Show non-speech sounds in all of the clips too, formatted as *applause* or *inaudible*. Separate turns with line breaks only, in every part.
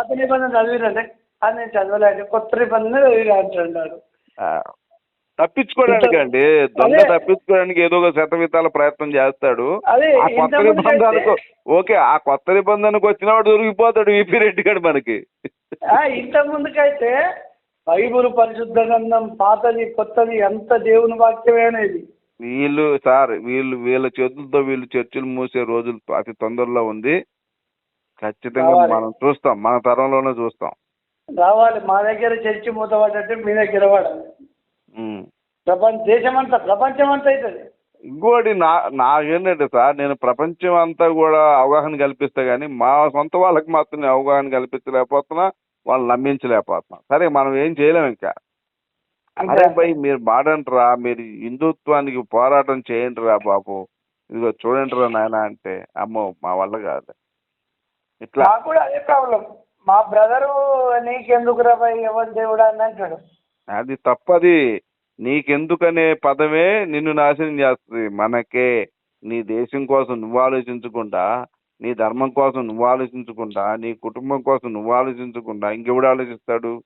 పాత నిబంధన చదివిరంటే అది నేను చదవలేదు కొత్త నిబంధన చదివిరా అంటున్నాడు
తప్పించుకోవడానికి అండి. దొంగ. తప్పించుకోవడానికి ఏదో ఒక శతవితాల ప్రయత్నం చేస్తాడు. ఆ కొత్త నిబంధనకు ఓకే ఆ కొత్త నిబంధనకు వచ్చినవాడు దొరికిపోతాడు విపి రెడ్డి గారు మనకి.
ఆ, ఇంత ముందుకైతే బైబుల్ పరిశుద్ధ గ్రంథం పాతది కొత్తది ఎంత దేవుని వాక్యమే అనేది.
వీళ్ళు సార్ వీళ్ళు వీళ్ళ చేతులతో వీళ్ళు చర్చిలు మూసే రోజులు అతి తొందరలో ఉంది. ఖచ్చితంగా. మనం చూస్తాం మన తరంలోనే చూస్తాం.
రావాలి. మా దగ్గర చర్చి మూతపడ్డట్టే మీ దగ్గర. ప్రపంచ దేశమంతా ప్రపంచం అంతా అవుతుంది
ఇంకోటి నా నాకేంటంటే సార్ నేను ప్రపంచం అంతా కూడా అవగాహన కల్పిస్తా కానీ మా సొంత వాళ్ళకి మాత్రం అవగాహన కల్పించలేకపోతున్నా వాళ్ళు నమ్మించలేకపోతున్నా. సరే మనం ఏం చేయలేం ఇంకా. అరే భయ్ మీరు మాడంట్రా మీరు హిందుత్వానికి పోరాటం చేయండి రా బాబు. ఇదిగో చూడండి రా నాయన అంటే అమ్మో మా వల్ల కాదు. ఇట్లా.
నాకు కూడా అదే ప్రాబ్లం. మా బ్రదరు నీకెందుకు ఎవరి దేవుడు అని అంటాడు.
అది తప్పది. నీకెందుకనే పదమే నిన్ను నాశనం చేస్తుంది. మనకే నీ దేశం కోసం నువ్వు ఆలోచించకుండా నీ ధర్మం కోసం నువ్వు ఆలోచించకుండా నీ కుటుంబం కోసం నువ్వు ఆలోచించకుండా ఇంకెవడు ఆలోచిస్తాడు?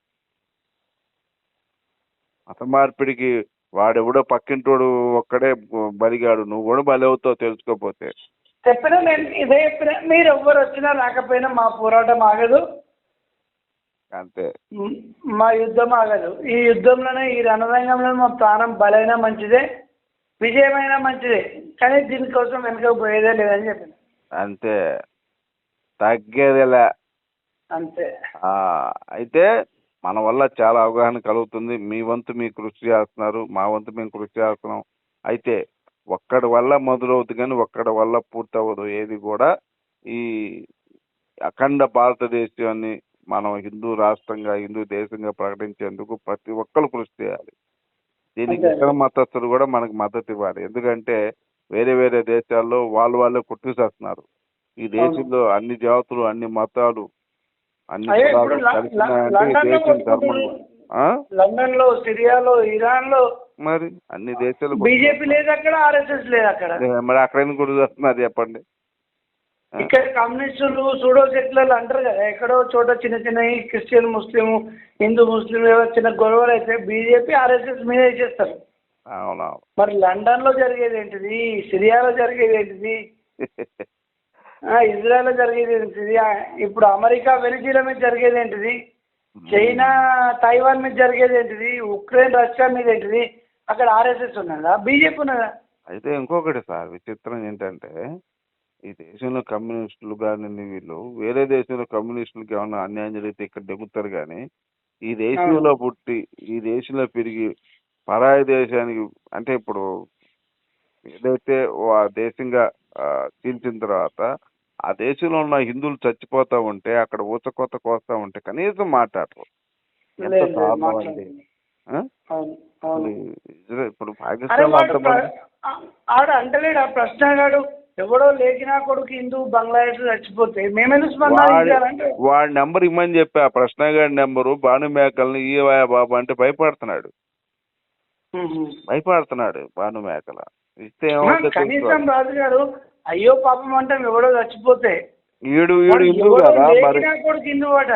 మత మార్పిడికి వాడెవడో పక్కింటోడు ఒక్కడే బలిగాడు నువ్వు కూడా బలి అవుతావు తెలుసుకోపోతే
చెప్పినా నేను ఇదే చెప్పిన మీరు ఎవ్వరు వచ్చినా రాకపోయినా మా పోరాటం ఆగదు.
అంతే.
మ్, యుద్ధం ఆగదు. ఈ యుద్ధంలోనే ఈ రణరంగంలో మా ప్రాణం బలైనా మంచిదే విజయమైనా మంచిదే కానీ దీనికోసం వెనుక పోయేదే లేదని చెప్పిన.
అంతే. తగ్గేదిలే.
అంతే.
ఆ, అయితే మన వల్ల చాలా అవగాహన కలుగుతుంది. మీ వంతు మీ కృషి చేస్తున్నారు మా వంతు మేము కృషి చేస్తున్నాం. అయితే ఒక్కడి వల్ల మొదలవుతుంది కానీ ఒక్కడి వల్ల పూర్తవ్వదు. ఏది కూడా ఈ అఖండ భారతదేశాన్ని మనం హిందూ రాష్ట్రంగా హిందూ దేశంగా ప్రకటించేందుకు ప్రతి ఒక్కరు కృషి చేయాలి. దీనికి. ఇతర మతస్థులు కూడా మనకు మద్దతు ఇవ్వాలి. ఎందుకంటే వేరే వేరే దేశాల్లో వాళ్ళు వాళ్ళే కొట్టుకుసేస్తున్నారు ఈ దేశంలో అన్ని జాతులు అన్ని మతాలు అన్ని కులాలు కలిసినాయంటే దేశం ధర్మం?
లండన్లో సిరియాలో ఇరాన్లో
మరి అన్ని దేశాలు
బీజేపీ లేదు అక్కడ ఆర్ఎస్ఎస్ లేదు అక్కడ.
మరి అక్కడ ఎందుకు కొట్టుకుసేస్తున్నారు చెప్పండి?
ఇక్కడ కమ్యూనిస్టులు సూడో సెక్యులర్లు అంటారు కదా ఎక్కడో చోట చిన్న చిన్న క్రిస్టియన్ ముస్లిం హిందూ ముస్లిం చిన్న గొడవలు అయితే బీజేపీ ఆర్ఎస్ఎస్ మీద వేసేస్తారు. మరి లండన్లో జరిగేది ఏంటిది? సిరియాలో జరిగేది ఏంటిది? *laughs* ఇజ్రాయెల్లో జరిగేది ఏంటిది? ఇప్పుడు అమెరికా వెనిజీలా మీద జరిగేది ఏంటిది? చైనా తైవాన్ మీద జరిగేది ఏంటిది? ఉక్రెయిన్ రష్యా మీద ఏంటిది? అక్కడ ఆర్ఎస్ఎస్ ఉన్నదా? బీజేపీ ఉన్నదా?
అయితే ఇంకొకటి సార్ విచిత్రం ఏంటంటే ఈ దేశంలో కమ్యూనిస్టులు కానీ వీళ్ళు వేరే దేశంలో కమ్యూనిస్టులకి ఏమన్నా అన్యాయం జరిగితే ఇక్కడ దెబ్బతారు కానీ ఈ దేశంలో పుట్టి ఈ దేశంలో పెరిగి పరాయి దేశానికి అంటే ఇప్పుడు ఏదైతే దేశంగా చీల్చిన తర్వాత ఆ దేశంలో ఉన్న హిందువులు చచ్చిపోతా ఉంటే అక్కడ ఊచకోత కోస్తా ఉంటే కనీసం మాట్లాడరు. ఎంత దారుణం. అండి? ఇప్పుడు పాకిస్తాన్
ఆడ అంటలేడు ఆ ప్రశ్న గాడు ఎవడో లేకినా కొడుకు హిందూ బంగ్లాదేశ్ చచ్చిపోతే స్పందన
వాడి నెంబర్ ఇమ్మని చెప్పి ఆ ప్రశ్న గారి నెంబరు భాను మేకల్ని ఇయ్యవా బాబు అంటే భయపడుతున్నాడు. భయపడుతున్నాడు భాను మేకల. ఇస్తే
కనీసం. రాజు గారు అయ్యో పాపం అంటాం ఎవడో చచ్చిపోతే.
ఈడు ఈడు హిందూ కదా మరి.
కొడుకు హిందూ అట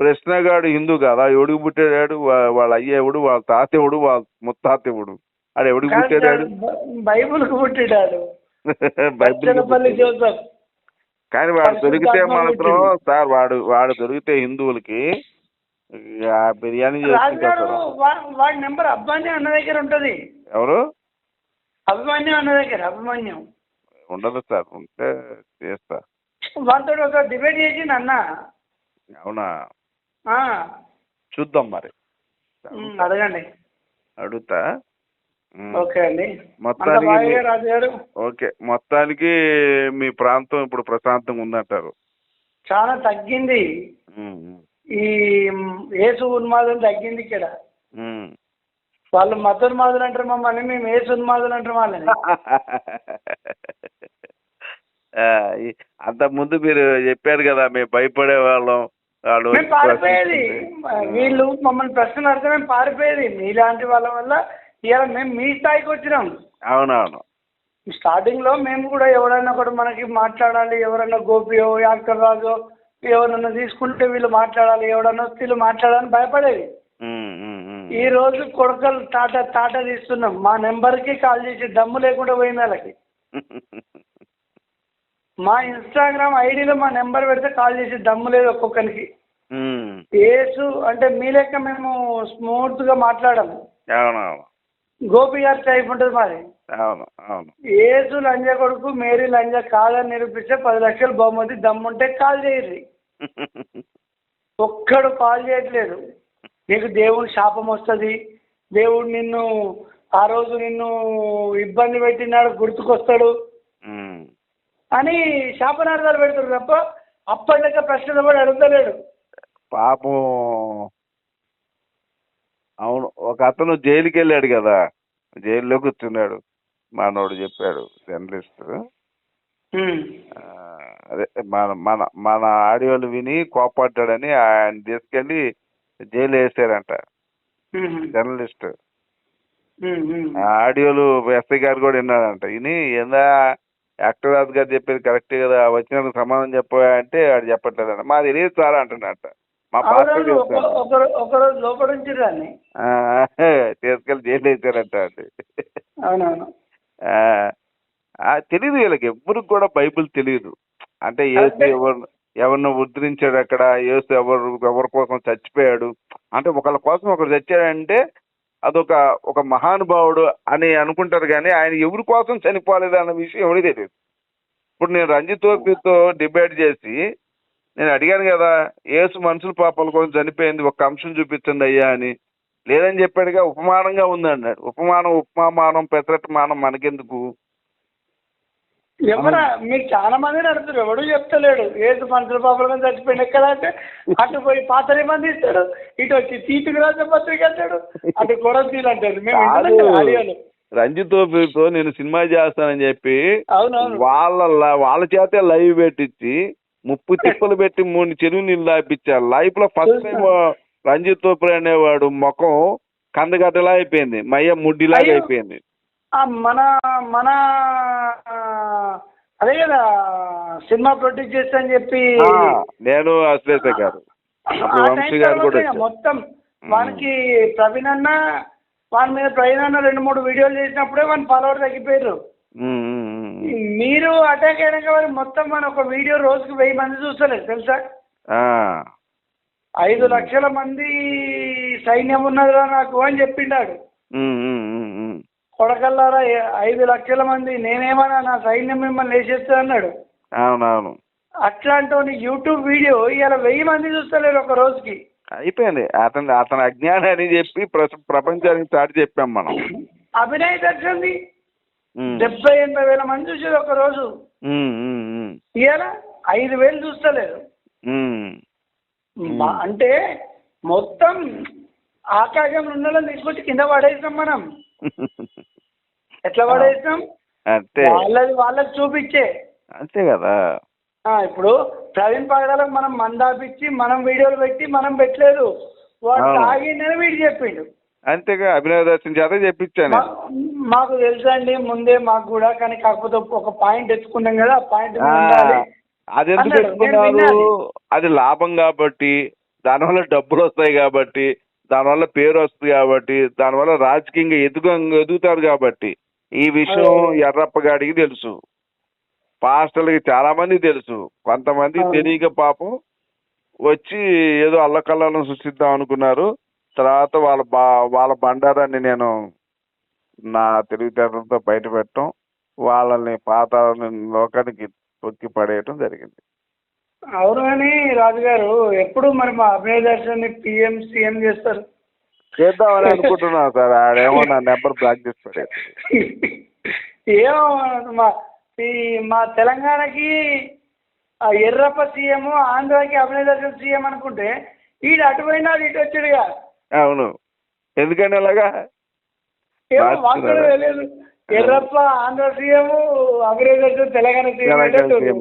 ప్రశ్నగాడు హిందూ కదా ఎవడికి పుట్టాడు వాళ్ళ అయ్యేవుడు వాళ్ళ తాతేవుడు వాళ్ళ ముత్తాతేవుడు ఆడు ఎవడికి పుట్టాడు.
బైబిల్కు పుట్టిడాడు
బైబిల్
జోసఫ్.
కానీ వాడు దొరికితే మాత్రం. సార్ వాడు వాడు దొరికితే హిందువులకి బిర్యానీ
వాడి నెంబర్ అభిమాన్యం అన్న దగ్గర ఉంటది.
ఎవరు?
అభిమాన్యం అన్న దగ్గర అభిమాన్యం.
ఉండదు సార్ ఉంటే చేస్తా.
వాళ్ళతో ఒక డిబేట్ చేసిండు అన్న.
అవునా?
ఆ,
చూద్దాం మరి.
ఉమ్, అడగండి.
అడుగుతా. ఉమ్.
ఓకే అండి. అంత
మొత్తానికి
బాగా
మీ-
రాజు గారు.
ఓకే మొత్తానికి మీ ప్రాంతం ఇప్పుడు ప్రశాంతంగా ఉందంటారు.
చాలా తగ్గింది.
ఉమ్, ఉమ్,
ఈ ఏసు ఉన్మాదం తగ్గింది ఇక్కడ.
ఉమ్.
వాళ్ళు మతోన్మాదులు అంటారు మమ్మల్ని మేము ఏసు ఉన్మాదులు అంటారు వాళ్ళని.
ఈ- *laughs* అంతకుముందు మీరు చెప్పారు కదా మేము భయపడే వాళ్ళం వాళ్ళు
మేము పారిపోయేది. వీళ్ళు మమ్మల్ని ప్రశ్నలు అడిగితే మేము పారిపోయేది. మీలాంటి వాళ్ళ వల్ల ఇవాళ మేము మీ స్థాయికి వచ్చినాం.
అవునవును.
స్టార్టింగ్లో మేము కూడా ఎవరైనా కూడా మనకి మాట్లాడాలి ఎవరైనా గోపియో యాక్టర్ రాజో ఎవరన్నా తీసుకుంటే వీళ్ళు మాట్లాడాలి ఎవడన్నా వస్తే వీళ్ళు మాట్లాడాలని భయపడేది. ఈ రోజు కొడకలు తాట తాట తీస్తున్నాం. మా నెంబర్కి కాల్ చేసి దమ్ము లేకుండా పోయింది వాళ్ళకి. *laughs* మా ఇన్స్టాగ్రామ్ ఐడిలో మా నెంబర్ పెడితే కాల్ చేసి దమ్ము లేదు ఒక్కొక్కరికి. ఏసు అంటే మీ లెక్క మేము స్మూత్గా మాట్లాడము.
అవునవును
గోపి గారి టైప్ ఉంటుంది మాది.
అవును అవును.
ఏసు లంజ కొడుకు మేరీ లంజ కాదని నిరూపిస్తే పది లక్షలు బహుమతి దమ్ముంటే కాల్ చేయరు *laughs* ఒక్కడు కాల్ చేయట్లేదు. నీకు దేవుని శాపం వస్తుంది. దేవుడు నిన్ను ఆ రోజు నిన్ను ఇబ్బంది పెట్టినాడు గుర్తుకొస్తాడు. అని శాపనార్థాలు పెడతారు తప్ప అప్పటిదాకా ప్రశ్నలు కూడా అడుగుతలేడు.
పాపం అవును ఒక అతను జైలుకి వెళ్ళాడు కదా జైల్లో కూర్చున్నాడు మనోడు చెప్పాడు జర్నలిస్ట్. అదే మన మన మన ఆడియోలు విని కోపడ్డాడని ఆయన తీసుకెళ్ళి జైలు వేసారంట. జర్నలిస్ట్. ఆడియోలు ఎస్ఐ గారు కూడా విన్నాడంట విని ఏందా యాక్టర్ రాజు గారు చెప్పేది కరెక్టే కదా వచ్చినందుకు సమాధానం చెప్పా అంటే ఆడు చెప్పట్లేదంట మా తెలియదు సార్ అంటున్నట్ట. మా పాస్టర్
ఒకరోజు లోపల
తీసుకెళ్ళి జైలు వేసారంట
అవునవును.
తెలియదు వీళ్ళకి. ఎవ్వరికి కూడా బైబిల్ తెలియదు అంటే
అంటే-
ఎవరు ఎవరిని ఉద్ధరించాడు అక్కడ? యేసు ఎవరు ఎవరి కోసం చచ్చిపోయాడు? అంటే ఒకళ్ళ కోసం ఒకరు చచ్చాడంటే అదొక ఒక మహానుభావుడు అని అనుకుంటారు కానీ ఆయన ఎవరి కోసం చనిపోలేదు అన్న విషయం ఎవరికి తెలియదు. ఇప్పుడు నేను రంజిత్ ఓపితో డిబేట్ చేసి నేను అడిగాను కదా ఏసు మనుషుల పాపాల కోసం చనిపోయింది ఒక అంశం చూపించండి అయ్యా అని. లేదని చెప్పాడుగా ఉపమానంగా ఉందన్నాడు ఉపమానం ఉపమానం పెసరట్టు మానం మనకెందుకు?
ఎవరా? మీరు చాలా మంది అడుగుతారు ఎవడు చెప్తలేడు. ఏది మనుషుల పాపలు చచ్చిపోయిన ఎక్కడ అంటే అటు పోయి పాత మంది ఇస్తాడు. ఇటు వచ్చి తీతుకు రాజ పత్రిక అంటాడు. అటు కొరతీలు అంటాడు. మేము ఆడియోలు.
రంజిత్ నేను సినిమా చేస్తానని చెప్పి వాళ్ళ వాళ్ళ చేతే లైవ్ పెట్టించి ముప్పు *laughs* తిప్పలు పెట్టి మూడు చెరువు నీళ్ళు దాపించారు లైఫ్లో ఫస్ట్ టైం రంజిత్ తోపురి అనేవాడు ముఖం కందగడ్డలా అయిపోయింది. మయ్య ముడ్డిలాగా. అయిపోయింది.
మన మన అదే కదా సినిమా ప్రొడ్యూస్ చేస్తా అని చెప్పి
నేను అశ్లేష గారు వంశీ కూడా.
మొత్తం వానికి ప్రవీణ్ అన్న వాని మీద ప్రవీణ్ అన్న రెండు మూడు వీడియోలు చేసినప్పుడే వాని ఫాలోవర్ తగ్గిపోయారు. మీరు అటాక్ అయినాక వారు మొత్తం మన ఒక వీడియో రోజుకి వెయ్యి మంది చూస్తలేదు తెలుసా ఐదు లక్షల మంది సైన్యం ఉన్నదిరా నాకు అని చెప్పిండాడు. కొడకల్లారా? ఐదు లక్షల మంది నేనేమన్నా నా సైన్యం మిమ్మల్ని వేసేస్తా అన్నాడు.
అవునవును.
అట్లాంటి యూట్యూబ్ వీడియో ఇవాళ వెయ్యి మంది చూస్తలేరు ఒక రోజుకి.
అయిపోయింది. అతను అతను అజ్ఞానం అని చెప్పి ప్ర- ప్రపంచానికి చాటి చెప్పాం మనం.
అభినయ్ దర్శన్ది డెబ్బై ఎనభై వేల మంది చూసేది ఒక రోజు. ఇవాళ ఐదు వేలు చూస్తలేరు. అంటే మొత్తం ఆకాశంలో ఉన్న తీసుకొచ్చి కింద పడేసాం మనం. ఎట్లా పడేసాం
అంతే.
వాళ్ళది వాళ్ళకి చూపించే.
అంతే కదా.
ఆ, ఇప్పుడు ప్రవీణ్ పగడాలకు మనం మందాపిచ్చి మనం వీడియోలు పెట్టి మనం పెట్టలేదు. వాడు. తాగిందని వీడు చెప్పిండు.
అంతేగా అభినయ దర్శన్ చేత చెప్పించాను.
మాకు తెలుసండి ముందే మాకు కూడా కానీ కాకపోతే ఒక పాయింట్ ఎత్తుకున్నాం కదా ఆ పాయింట్
అది ఎందుకు. అది లాభం కాబట్టి దానివల్ల డబ్బులు వస్తాయి కాబట్టి దానివల్ల పేరు వస్తుంది కాబట్టి దానివల్ల రాజకీయంగా ఎదుగు ఎదుగుతారు కాబట్టి ఈ విషయం
అవును.
ఎర్రప్ప గాడికి తెలుసు పాస్టర్లకి చాలా మంది తెలుసు కొంతమంది. తెలియక పాపం వచ్చి ఏదో అల్లకల్లను సృష్టిద్దాం అనుకున్నారు తర్వాత వాళ్ళ బా వాళ్ళ బండారాన్ని నేను నా తెలివితేటలతో బయట పెట్టడం వాళ్ళని పాత లోకానికి తొక్కి పడేయటం జరిగింది
అవును కానీ రాజుగారు ఎప్పుడు మరి మా అభయ దర్శన్ పిఎం సీఎం చేస్తారు?
చేద్దామని అనుకుంటున్నా సార్. ఆడేమో నా నెంబర్ బ్లాక్ చేసి పడేది
ఏమో మా ఈ మా తెలంగాణకి ఎర్రప్ప సీఎం ఆంధ్రాకి అభినయ దర్శన్ సీఎం అనుకుంటే ఈడు అటు పోయినాడు ఇటు వచ్చాడుగా.
అవును. ఎందుకని అలాగా?
తెలియదు. ఎర్రప్ప ఆంధ్ర సీఎం అభినయ దర్శన్ తెలంగాణ సీఎం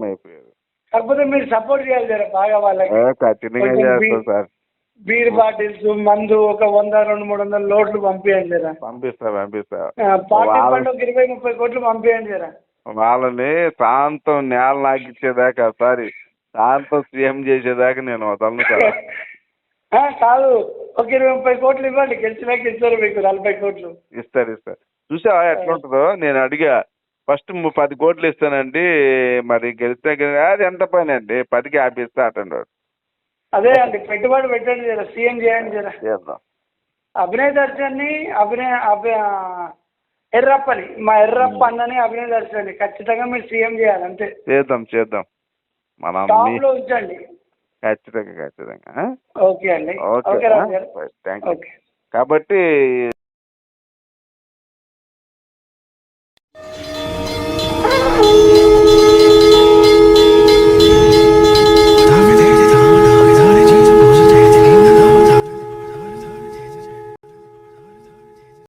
అయిపోయారు.
కాకపోతే మీరు సపోర్ట్ చేయాలి జర బాగా వాళ్ళకి.
ఖచ్చితంగా చేస్తాం సార్.
బీర్ బాటిల్స్ మందు ఒక వంద రెండు మూడు వందల లోట్లు పంపించండి జరా.
పంపిస్తా పంపిస్తా.
పార్టీ ఒక ఇరవై ముప్పై కోట్లు పంపించండి జరా.
వాళ్ళని శాంతం నేల నాకిచ్చేదాకా సారి దాంతో సీఎం చేసేదాకా నేను వదలను కదా *laughs*
కాదు ఒక ఇరవై ముప్పై కోట్లు ఇవ్వండి. గెలిచినాక ఇస్తారు మీకు నలభై కోట్లు.
ఇస్తారు ఇస్తారు. చూసావా ఎట్లా ఉంటుందో నేను అడిగా ఫస్ట్ పది కోట్లు ఇస్తానండి మరి గెలిస్తే గెలి- అది ఎంత పని అండి పదికి యాభై ఇస్తా అటండాడు
అదే అండి పెట్టుబడి పెట్టండి జర సీఎం చేయండి జర.
చేద్దాం.
అభినయ్ దర్శన్ని అభినయ ఎర్రప్పని మా ఎర్రప్ప అన్నని అభినయ్ దర్శన్ని ఖచ్చితంగా మీరు సీఎం చేయాలి అంతే.
చేద్దాం చేద్దాం. మనం
టాప్లో ఉంచండి.
ఖచ్చితంగా ఖచ్చితంగా
ఓకే అండి.
Okay thank you
okay.
కాబట్టి